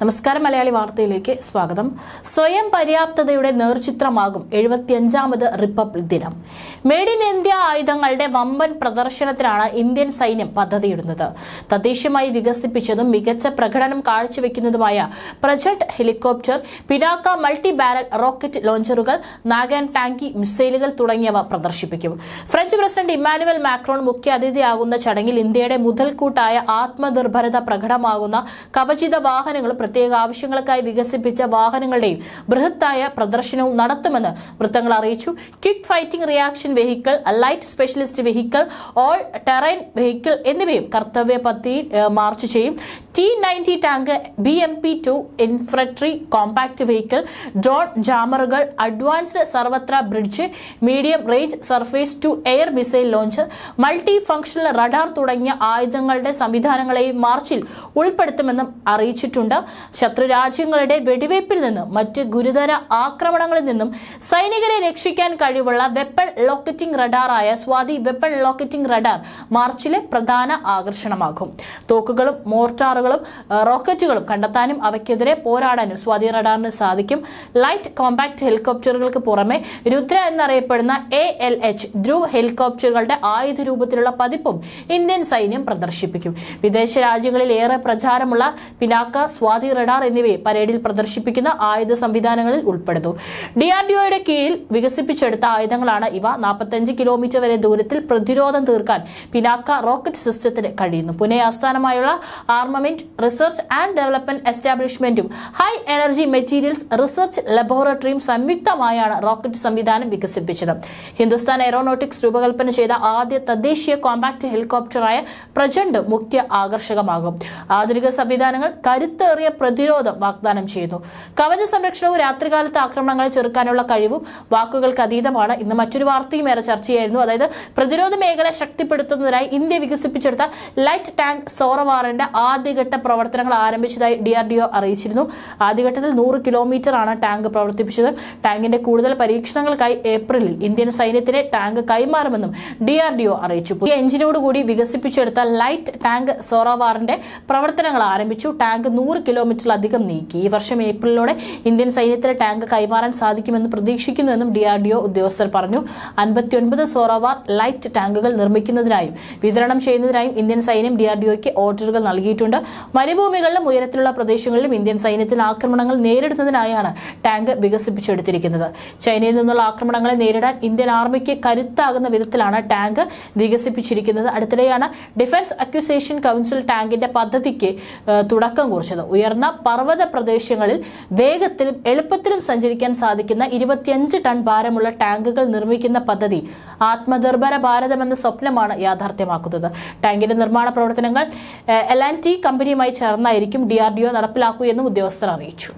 നമസ്കാരം മലയാളി വാർത്തയിലേക്ക് സ്വാഗതം. സ്വയം പര്യാപ്തതയുടെ നേർചിത്രമാകും എഴുപത്തിയഞ്ചാമത് റിപ്പബ്ലിക് ദിനം. മെയ്ഡ് ഇൻ ഇന്ത്യ ആയുധങ്ങളുടെ വമ്പൻ പ്രദർശനത്തിനാണ് ഇന്ത്യൻ സൈന്യം പദ്ധതിയിടുന്നത്. തദ്ദേശീയമായി വികസിപ്പിച്ചതും മികച്ച പ്രകടനം കാഴ്ചവെക്കുന്നതുമായ പ്രജക്ട് helicopter Pinaka multi barrel rocket ലോഞ്ചറുകൾ നാഗൻ ടാങ്കി മിസൈലുകൾ തുടങ്ങിയവ പ്രദർശിപ്പിക്കും. ഫ്രഞ്ച് പ്രസിഡന്റ് ഇമ്മാനുവൽ മാക്രോൺ മുഖ്യ അതിഥിയാകുന്ന ചടങ്ങിൽ ഇന്ത്യയുടെ മുതൽക്കൂട്ടായ ആത്മനിർഭരത പ്രകടമാകുന്ന കവചിത വാഹനങ്ങളും പ്രത്യേക ആവശ്യങ്ങൾക്കായി വികസിപ്പിച്ച വാഹനങ്ങളുടെയും ബൃഹത്തായ പ്രദർശനവും നടത്തുമെന്ന് വൃത്തങ്ങൾ അറിയിച്ചു. Quick fighting reaction vehicle light specialist vehicle all terrain vehicle എന്നിവയും കർത്തവ്യ പദ്ധതിയിൽ മാർച്ച് ചെയ്യും. T ninety tank B M P two infantry combat vehicle drone ജാമറുകൾ advanced Sarvatra bridge medium range surface to air missile launch multi functional radar തുടങ്ങിയ ആയുധങ്ങളുടെ സംവിധാനങ്ങളെയും മാർച്ചിൽ ഉൾപ്പെടുത്തുമെന്നും അറിയിച്ചിട്ടുണ്ട്. ശത്രു രാജ്യങ്ങളുടെ വെടിവയ്പിൽ നിന്നും മറ്റ് ഗുരുതര ആക്രമണങ്ങളിൽ നിന്നും സൈനികരെ രക്ഷിക്കാൻ കഴിവുള്ള വെപ്പൺ ലോക്കറ്റിംഗ് റഡാറായ സ്വാതി വെപ്പൺ ലോക്കറ്റിംഗ് റഡാർ മാർച്ചിലെ പ്രധാന ആകർഷണമാകും. തോക്കുകളും മോർട്ടാറുകളും റോക്കറ്റുകളും കണ്ടെത്താനും അവയ്ക്കെതിരെ പോരാടാനും സ്വാതി റഡാറിന് സാധിക്കും. ലൈറ്റ് കോമ്പാക്ട് ഹെലികോപ്റ്ററുകൾക്ക് പുറമെ രുദ്ര എന്നറിയപ്പെടുന്ന എ എൽ എച്ച് ധ്രുവ് ഹെലികോപ്റ്ററുകളുടെ ആയുധ രൂപത്തിലുള്ള പതിപ്പും ഇന്ത്യൻ സൈന്യം പ്രദർശിപ്പിക്കും. വിദേശ രാജ്യങ്ങളിൽ ഏറെ പ്രചാരമുള്ള പിനാക്ക സ്വാതി റഡാർ എന്നിവയെ പരേഡിൽ പ്രദർശിപ്പിക്കുന്ന ആയുധ സംവിധാനങ്ങളിൽ ഉൾപ്പെടുന്നു. ഡിആർഡിഒയുടെ കീഴിൽ വികസിപ്പിച്ചെടുത്ത ആയുധങ്ങളാണ് ഇവ. നാൽപ്പത്തഞ്ച് കിലോമീറ്റർ വരെ ദൂരത്തിൽ പ്രതിരോധം തീർക്കാൻ പിനാക്ക റോക്കറ്റ് സിസ്റ്റത്തിന് കഴിയുന്നു. പുനെ ആസ്ഥാനമായുള്ള ആർമമെന്റ് റിസർച്ച് ആൻഡ് ഡെവലപ്മെന്റ് എസ്റ്റാബ്ലിഷ്മെന്റും ഹൈ എനർജി മെറ്റീരിയൽസ് റിസർച്ച് ലബോറട്ടറിയും സംയുക്തമായാണ് റോക്കറ്റ് സംവിധാനം വികസിപ്പിച്ചത്. ഹിന്ദുസ്ഥാൻ എയറോനോട്ടിക്സ് രൂപകൽപ്പന ചെയ്ത ആദ്യ തദ്ദേശീയ കോമ്പാക്ട് ഹെലികോപ്റ്ററായ പ്രചണ്ഡ് മുഖ്യ ആകർഷകമാകും. ആധുനിക സംവിധാനങ്ങൾ കരുത്തേറിയ പ്രതിരോധം വാഗ്ദാനം ചെയ്യുന്നു. കവച സംരക്ഷണവും രാത്രികാലത്തെ ആക്രമണങ്ങളെ ചെറുക്കാനുള്ള കഴിവും വാക്കുകൾക്ക് അതീതമാണ്. ഇന്ന് മറ്റൊരു വാർത്തയും ഏറെ ചർച്ചയായിരുന്നു. അതായത് പ്രതിരോധ മേഖല ശക്തിപ്പെടുത്തുന്നതിനായി ഇന്ത്യ വികസിപ്പിച്ചെടുത്ത ലൈറ്റ് ടാങ്ക് സോറവാറിന്റെ ആദ്യഘട്ട പ്രവർത്തനങ്ങൾ ആരംഭിച്ചതായി ഡിആർഡിഒ അറിയിച്ചിരുന്നു. ആദ്യഘട്ടത്തിൽ നൂറ് കിലോമീറ്റർ ആണ് ടാങ്ക് പ്രവർത്തിപ്പിച്ചത്. ടാങ്കിന്റെ കൂടുതൽ പരീക്ഷണങ്ങൾക്കായി ഏപ്രിലിൽ ഇന്ത്യൻ സൈന്യത്തിന് ടാങ്ക് കൈമാറുമെന്നും ഡിആർഡിഒ അറിയിച്ചു. പുതിയ എഞ്ചിനോടുകൂടി വികസിപ്പിച്ചെടുത്ത ലൈറ്റ് ടാങ്ക് സോറവാറിന്റെ പ്രവർത്തനങ്ങൾ ആരംഭിച്ചു. ടാങ്ക് നൂറ് കിലോമീറ്ററിലധികം നീക്കി. ഈ വർഷം ഏപ്രിലോടെ ഇന്ത്യൻ സൈന്യത്തിന് ടാങ്ക് കൈമാറാൻ സാധിക്കുമെന്ന് പ്രതീക്ഷിക്കുന്നുവെന്നും ഡിആർഡിഒ ഉദ്യോഗസ്ഥർ പറഞ്ഞു. അൻപത്തിയൊൻപത് സോറോവാർ ലൈറ്റ് ടാങ്കുകൾ നിർമ്മിക്കുന്നതിനായും വിതരണം ചെയ്യുന്നതിനായും ഇന്ത്യൻ സൈന്യം ഡിആർഡിഒയ്ക്ക് ഓർഡറുകൾ നൽകിയിട്ടുണ്ട്. മരുഭൂമികളിലും ഉയരത്തിലുള്ള പ്രദേശങ്ങളിലും ഇന്ത്യൻ സൈന്യത്തിന് ആക്രമണങ്ങൾ നേരിടുന്നതിനായാണ് ടാങ്ക് വികസിപ്പിച്ചെടുത്തിരിക്കുന്നത്. ചൈനയിൽ നിന്നുള്ള ആക്രമണങ്ങളെ നേരിടാൻ ഇന്ത്യൻ ആർമിക്ക് കരുത്താകുന്ന വിധത്തിലാണ് ടാങ്ക് വികസിപ്പിച്ചിരിക്കുന്നത്. അടുത്തിടെയാണ് ഡിഫൻസ് അക്യുസേഷൻ കൗൺസിൽ ടാങ്കിന്റെ പദ്ധതിക്ക് തുടക്കം കുറിച്ചത്. ഉയർന്ന പർവത പ്രദേശങ്ങളിൽ വേഗത്തിലും എളുപ്പത്തിലും സഞ്ചരിക്കാൻ സാധിക്കുന്ന ഇരുപത്തിയഞ്ച് ടൺ ഭാരമുള്ള ടാങ്കുകൾ നിർമ്മിക്കുന്ന പദ്ധതി ആത്മനിർഭര ഭാരതം എന്ന സ്വപ്നമാണ് യാഥാർത്ഥ്യമാക്കുന്നത്. ടാങ്കിന്റെ നിർമ്മാണ പ്രവർത്തനങ്ങൾ എൽ ആൻഡ് ടി കമ്പനിയുമായി ചേർന്നായിരിക്കും ഡി ആർ ഡി ഒ നടപ്പിലാക്കൂ എന്നും ഉദ്യോഗസ്ഥർ അറിയിച്ചു.